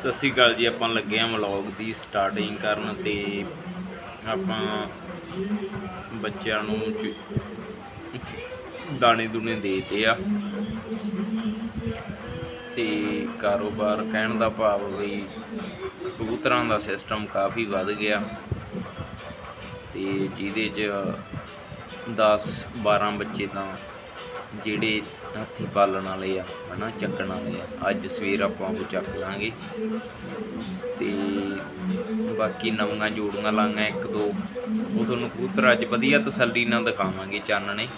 ਸਤਿ ਸ਼੍ਰੀ ਅਕਾਲ ਜੀ, ਆਪਾਂ ਲੱਗੇ ਆ ਵਲੌਗ ਦੀ ਸਟਾਰਟਿੰਗ ਕਰਨ ਤੇ ਆਪਾਂ ਬੱਚਿਆਂ ਨੂੰ ਦਾਣੇ ਦੂਣੇ ਦੇਤੇ ਆ। ਤੇ ਕਾਰੋਬਾਰ ਕਹਿਣ ਦਾ ਭਾਵ ਵੀ ਕਬੂਤਰਾਂ ਦਾ ਸਿਸਟਮ ਕਾਫੀ ਵੱਧ ਗਿਆ। ਤੇ ਜਿਹਦੇ ਚ 10 12 ਬੱਚੇ ਤਾਂ ਜਿਹੜੇ ਹੱਥੀ ਪਾਲਣ ਵਾਲੇ ਆ, ਹਨਾ, ਚੱਕਣ ਵਾਲੇ ਆ, ਅੱਜ ਸਵੇਰ ਆਪਾਂ ਉਹ ਚੱਕ ਲਾਂਗੇ। ਤੇ ਬਾਕੀ ਨਵੀਆਂ ਜੋੜੀਆਂ ਲਾਂਗਾ, ਇੱਕ, ਦੋ। ਉਹ ਤੁਹਾਨੂੰ ਕਬੂਤਰ ਅੱਜ ਵਧੀਆ ਤਸੱਲੀ ਨਾਲ ਦਿਖਾਵਾਂਗੇ ਚਾਨਣੇ।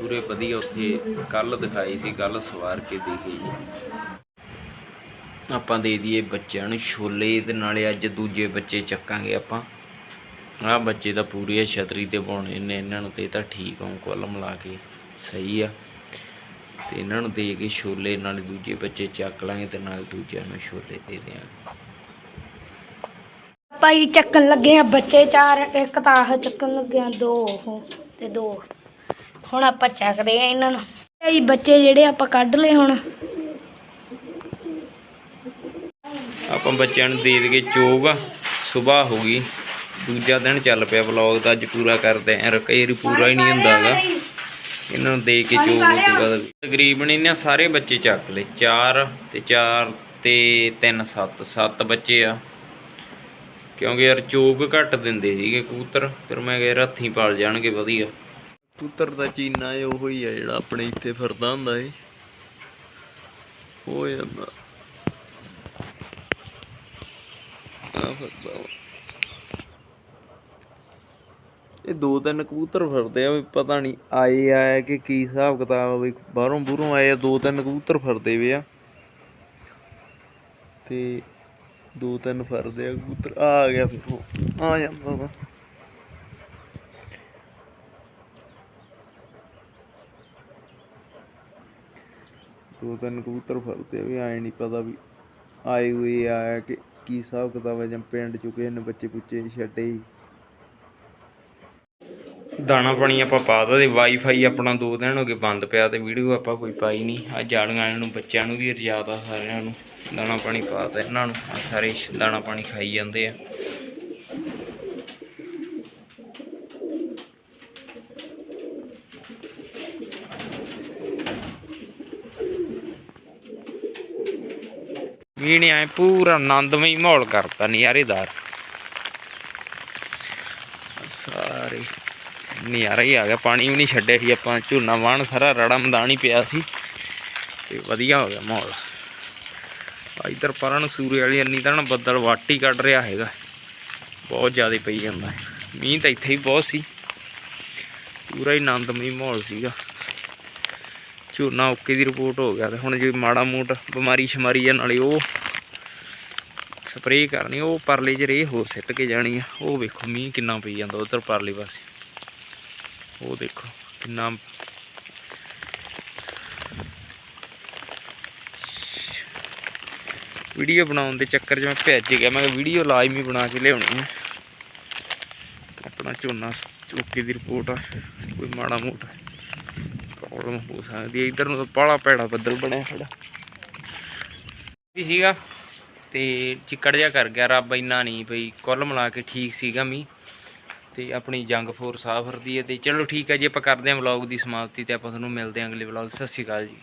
ਪੂਰੇ ਵਧੀਆ ਉੱਥੇ ਕੱਲ ਦਿਖਾਈ ਸੀ, ਕੱਲ ਸਵਾਰ ਕੇ ਦੇਖੇ ਆਪਾਂ ਦੇ ਦਈਏ ਬੱਚਿਆਂ ਨੂੰ ਛੋਲੇ, ਤੇ ਨਾਲੇ ਅੱਜ ਦੂਜੇ ਬੱਚੇ ਚੱਕਾਂਗੇ ਆਪਾਂ। ਆਹ ਬੱਚੇ ਤਾਂ ਪੂਰੀ ਛਤਰੀ ਤੇ ਪਾਉਣੇ ਨੇ ਇਹਨਾਂ ਨੂੰ ਤੇ ਤਾਂ ਠੀਕ ਆ ਕੁੱਲ ਮਿਲਾ ਕੇ ਸਹੀ ਆ। ਤੇ ਇਹਨਾਂ ਨੂੰ ਦੇ ਕੇ ਛੋਲੇ ਨਾਲ ਦੂਜੇ ਬੱਚੇ ਚੱਕ ਲਾਂਗੇ ਤੇ ਨਾਲ ਦੂਜਿਆਂ ਨੂੰ ਛੋਲੇ ਦੇ ਦਿਆਂਗੇ। ਭਾਈ ਚੱਕਣ ਲੱਗੇ ਆ ਬੱਚੇ ਚਾਰ ਇੱਕ ਤਾਂ ਆਹ ਚੱਕਣ ਲੱਗੇ ਆ ਦੋ ਉਹ ਤੇ ਦੋ। ਹੁਣ ਆਪਾਂ ਚੱਕਦੇ ਆ ਇਹਨਾਂ ਨੂੰ। ਇਹ ਜੀ ਬੱਚੇ ਜਿਹੜੇ ਆਪਾਂ ਕੱਢ ਲਏ ਹੁਣ। ਆਪਾਂ ਬੱਚਿਆਂ ਨੂੰ ਦੇ ਦੇ ਚੋਗ ਸਵੇਰ ਹੋ ਗਈ। ਦੂਜਾ ਦਿਨ ਚੱਲ ਪਿਆ ਵਲੌਗ ਦਾ ਅੱਜ ਪੂਰਾ ਕਰਦੇ ਆਂ ਕਈ ਪੂਰਾ ਹੀ ਨਹੀਂ ਹੁੰਦਾਗਾ। ਇਹਨਾਂ ਨੂੰ ਦੇ ਕੇ ਚੋਗ ਤੋਂ ਬਾਅਦ ਤਕਰੀਬਨ ਇਹਨਾਂ ਸਾਰੇ ਬੱਚੇ ਚੱਕ ਲਏ। 4 ਤੇ 4 ਤੇ 3 7 7 ਬੱਚੇ ਆ। ਕਿਉਂਕਿ ਯਾਰ ਚੋਗ ਘੱਟ ਦਿੰਦੇ ਸੀਗੇ ਕਬੂਤਰ ਫਿਰ ਮੈਂ ਕਿਹਾ ਯਾਰ ਹੱਥੀਂ ਪਾਲ ਜਾਣਗੇ ਵਧੀਆ। ਕਬੂਤਰ ਦਾ ਚੀਨਾ ਇਹ ਉਹੋ ਹੀ ਆ ਜਿਹੜਾ ਆਪਣੇ ਇੱਥੇ ਫਿਰਦਾ ਹੁੰਦਾ ਏ। ਉਹ ਜਾਂਦਾ ਆ। ਫਿਰਦਾ ਵਾ। ਇਹ ਦੋ ਤਿੰਨ ਕਬੂਤਰ ਫਿਰਦੇ ਆ ਵੀ ਪਤਾ ਨਹੀਂ ਆਏ ਆ ਕਿ ਕੀ ਹਿਸਾਬ ਕਿਤਾਬ ਆ ਵੀ ਬਾਹਰੋਂ ਬੂਰੋਂ ਆਏ ਆ, ਦੋ ਤਿੰਨ ਕਬੂਤਰ ਫਿਰਦੇ ਵੇ ਆ। ਤੇ ਦੋ ਤਿੰਨ ਫਿਰਦੇ ਆ ਕਬੂਤਰ। ਆ ਗਿਆ ਫਿਰ ਉਹ। ਆ ਜਾਂਦਾ ਵਾ। ਦੋ ਤਿੰਨ ਕਬੂਤਰ ਫਿਰਦੇ ਆ ਵੀ ਆਏ ਨਹੀਂ ਪਤਾ ਵੀ ਆਏ ਹੋਏ ਆ ਕਿ ਕੀ ਹਿਸਾਬ ਕਿਤਾਬ ਹੈ ਜਾਂ ਪਿੰਡ ਚੁੱਕੇ ਨੇ ਬੱਚੇ ਬੁੱਚੇ ਛੱਡੇ ਸੀ ਦਾਣਾ ਪਾਣੀ ਆਪਾਂ ਪਾ ਦਿੱਤਾ ਤੇ ਵਾਈਫਾਈ ਆਪਣਾ ਦੋ ਦਿਨ ਹੋ ਗਏ ਬੰਦ ਪਿਆ ਤੇ ਵੀਡੀਓ ਆਪਾਂ ਕੋਈ ਪਾਈ ਨਹੀਂ। ਆ ਜਾਲੀਆਂ ਨੂੰ, ਬੱਚਿਆਂ ਨੂੰ ਵੀ ਰਜਾਤ ਆ ਸਾਰਿਆਂ ਨੂੰ। ਦਾਣਾ ਪਾਣੀ ਪਾਤਾ ਇਹਨਾਂ ਨੂੰ। ਸਾਰੇ ਦਾਣਾ ਪਾਣੀ ਖਾਈ ਜਾਂਦੇ ਆ। ਵੀ ਨੇ ਐ ਪੂਰਾ ਆਨੰਦਮਈ ਮਾਹੌਲ ਕਰਤਾ ਨਜ਼ਾਰੇਦਾਰ। ਸਾਰੇ ਨਜ਼ਾਰਾ ਹੀ ਆ ਗਿਆ, ਪਾਣੀ ਵੀ ਨਹੀਂ ਛੱਡਿਆ ਸੀ ਆਪਾਂ, ਝੋਨਾ ਵਾਣ ਸਾਰਾ ਰੜਾ ਮੈਦਾਨ ਹੀ ਪਿਆ ਸੀ ਤੇ ਵਧੀਆ ਹੋ ਗਿਆ ਮਾਹੌਲ। ਆ ਇਧਰ ਪਰਾਂ ਨੂੰ ਸੂਰੇ ਵਾਲੀ ਇੰਨੀ ਤਾਂ ਨਾ ਬੱਦਲ ਵਾਟੀ ਕੱਢ ਰਿਹਾ ਹੈਗਾ, ਬਹੁਤ ਜ਼ਿਆਦਾ ਪਈ ਜਾਂਦਾ ਹੈ। ਮੀਂਹ ਤਾਂ ਇੱਥੇ ਹੀ ਬਹੁਤ ਸੀ, ਪੂਰਾ ਹੀ ਆਨੰਦਮਈ ਮਾਹੌਲ ਸੀਗਾ। ਝੋਨਾ ਓਕੇ ਦੀ ਰਿਪੋਰਟ ਹੋ ਗਿਆ ਤੇ ਹੁਣ ਜੇ ਮਾੜਾ ਮੋਟ ਬਿਮਾਰੀ ਸ਼ਮਾਰੀ ਆ, ਨਾਲੇ ਉਹ ਸਪਰੇਅ ਕਰਨੀ, ਉਹ ਪਰਲੇ ਚ ਰੇ ਹੋਰ ਸਿੱਟ ਕੇ ਜਾਣੀ ਆ, ਉਹ ਵੇਖੋ ਮੀਂਹ ਕਿੰਨਾ ਪਈ ਜਾਂਦਾ ਉਧਰ ਪਰਲੇ ਪਾਸੇ। ਉਹ ਦੇਖੋ, ਕਿੰਨਾ ਵੀਡੀਓ ਬਣਾਉਣ ਦੇ ਚੱਕਰ 'ਚ ਮੈਂ ਭੱਜ ਗਿਆ। ਮੈਂ ਵੀਡੀਓ ਲਾਜ਼ਮੀ ਬਣਾ ਕੇ ਲਿਆਉਣੀ ਹੈ ਆਪਣਾ ਝੋਨਾ ਚੌਕੀ ਦੀ ਰਿਪੋਰਟ ਆ। ਕੋਈ ਮਾੜਾ ਮੋਟਾ ਪ੍ਰੋਬਲਮ ਹੋ ਸਕਦੀ ਹੈ ਇਧਰ ਨੂੰ ਤਾਂ ਪਾਲਾ ਪੈੜਾ ਬੱਦਲ ਬਣਿਆ ਖੜਾ। ਵੀ ਸੀਗਾ ਤੇ ਚਿੱਕੜ ਜਿਹਾ ਕਰ ਗਿਆ। ਰੱਬ ਇੰਨਾ ਨਹੀਂ ਬਈ, ਕੁੱਲ ਮਿਲਾ ਕੇ ਠੀਕ ਸੀਗਾ ਮੀ ਤੇ ਆਪਣੀ ਜੰਗ ਫੋਰ ਆ ਫਿਰਦੀ ਹੈ ਤੇ ਚਲੋ ਠੀਕ ਹੈ ਜੀ, ਆਪਾਂ ਕਰਦੇ ਹਾਂ ਵਲੌਗ ਦੀ ਸਮਾਪਤੀ ਤੇ ਆਪਾਂ ਤੁਹਾਨੂੰ ਮਿਲਦੇ ਹਾਂ ਅਗਲੇ ਵਲੌਗ ਸਤਿ ਸ਼੍ਰੀ ਅਕਾਲ ਜੀ।